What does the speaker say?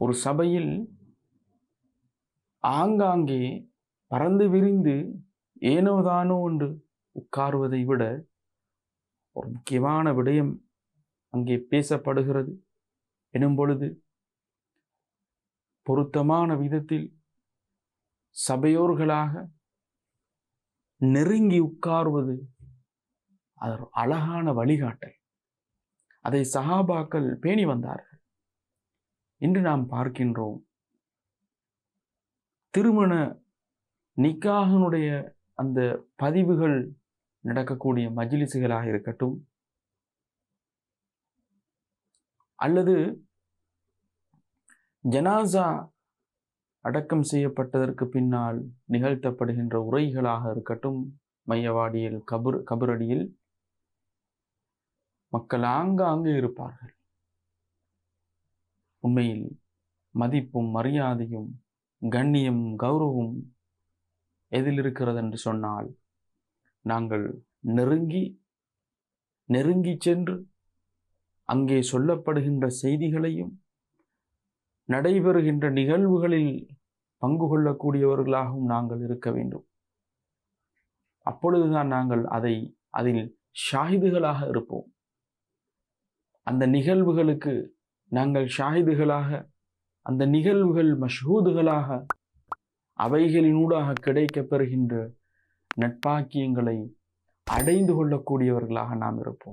ஒரு சபையில் ஆங்காங்கே பறந்து விரிந்து ஏனோதானோ என்று உட்காருவதை விட ஒரு முக்கியமான விடயம் அங்கே பேசப்படுகிறது. எனும் பொழுது பொருத்தமான விதத்தில் சபையோர்களாக நெருங்கி உட்காருவது அது அழகான வழிகாட்டல். அதை சஹாபாக்கள் பேணி வந்தார்கள். இன்று நாம் பார்க்கின்றோம். திருமண நிக்காகனுடைய அந்த பதிவுகள் நடக்கக்கூடிய மஜிலிசுகளாக இருக்கட்டும் அல்லது ஜனாசா அடக்கம் செய்யப்பட்டதற்கு பின்னால் நிகழ்த்தப்படுகின்ற உரைகளாக இருக்கட்டும் மையவாடியில் கபர் கபரடியில் மக்கள் ஆங்காங்கு இருப்பார்கள். உண்மையில் மதிப்பும் மரியாதையும் கண்ணியம் கௌரவம் எதில் இருக்கிறது என்று சொன்னால் நாங்கள் நெருங்கி நெருங்கி சென்று அங்கே சொல்லப்படுகின்ற செய்திகளையும் நடைபெறுகின்ற நிகழ்வுகளில் பங்கு கொள்ளக்கூடியவர்களாகவும் நாங்கள் இருக்க வேண்டும். அப்பொழுதுதான் நாங்கள் அதை அதில் ஷாஹிதுகளாக இருப்போம். அந்த நிகழ்வுகளுக்கு நாங்கள் ஷாஹிதுகளாக அந்த நிகழ்வுகள் மஷ்ஹூதுகளாக அவைகளினூடாக கிடைக்கப் பெறுகின்ற நட்பாக்கியங்களை அடைந்து கொள்ளக்கூடியவர்களாக நாம் இருப்போம்.